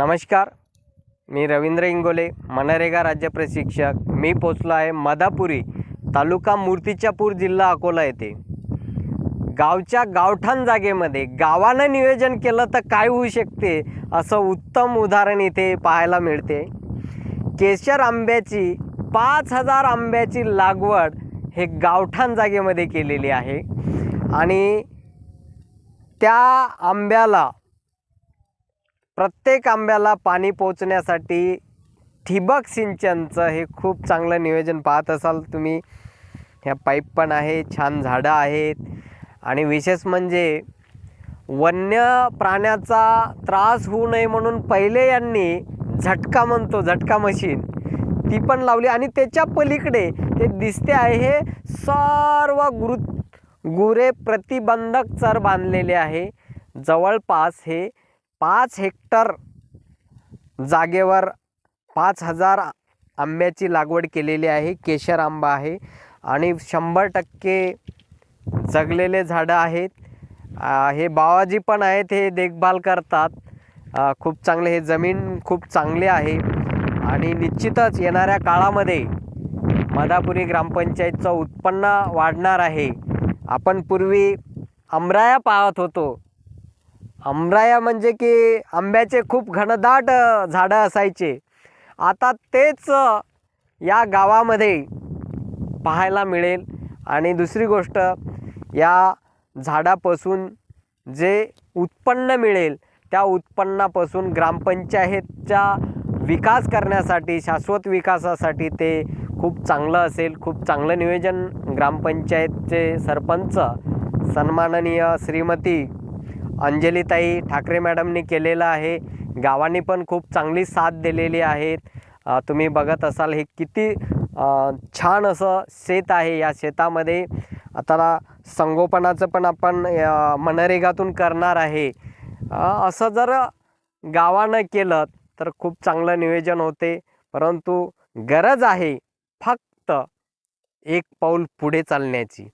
नमस्कार मी रवींद्र इंगोले मनरेगा राज्य प्रशिक्षक. मी पोचलो आहे मदापुरी तालुका मूर्तिजापूर जिल्हा अकोला येथे. गावच्या गावठाण जागेमध्ये गावानं नियोजन केलं तर काय होऊ शकते असं उत्तम उदाहरण इथे पाहायला मिळते. केशर आंब्याची पाच हजार आंब्याची लागवड हे गावठाण जागेमध्ये केलेली आहे. आणि त्या आंब्याला प्रत्येक आंब्याला पाणी पोचण्यासाठी ठिबक सिंचनचं हे खूप चांगलं नियोजन पाहत असाल तुम्ही. ह्या पाईप पण आहे छान झाडं आहेत. आणि विशेष म्हणजे वन्य प्राण्याचा त्रास होऊ नये म्हणून पहिले यांनी झटका म्हणतो झटका मशीन. ती पण लावली आणि त्याच्या पलीकडे ते दिसते आहे हे सर्व गुरु गुरे प्रतिबंधक चर बांधलेले आहे. जवळपास हे पाच हेक्टर जागेवर पाच हजार आंब्याची लागवड केलेली आहे. केशर आंबा आहे आणि शंभर टक्के जगलेले झाडं आहेत. हे बावाजी पण आहेत हे देखभाल करतात. खूप चांगले हे जमीन खूप चांगली आहे. आणि निश्चितच येणाऱ्या काळामध्ये मदापुरी ग्रामपंचायतचं उत्पन्न वाढणार आहे. आपण पूर्वी अमराया पाहत होतो. आमराया म्हणजे की आंब्याचे खूप घनदाट झाडं असायचे. आता तेच या गावामध्ये पाहायला मिळेल. आणि दुसरी गोष्ट या झाडापासून जे उत्पन्न मिळेल त्या उत्पन्नापासून ग्रामपंचायतच्या विकास करण्यासाठी शाश्वत विकासासाठी ते खूप चांगलं असेल. खूप चांगलं नियोजन ग्रामपंचायतचे सरपंच सन्माननीय श्रीमती अंजलीताई ठाकरे मॅडमनी केलेलं आहे. गावांनी पण खूप चांगली साथ दिलेली आहेत तुम्ही बघत असाल हे किती छान असं शेत आहे या शेतामध्ये. आता संगोपनाचं पण आपण मनरेगातून करणार आहे. असं जर गावानं केलं तर खूप चांगलं नियोजन होते. परंतु गरज आहे फक्त एक पाऊल पुढे चालण्याची.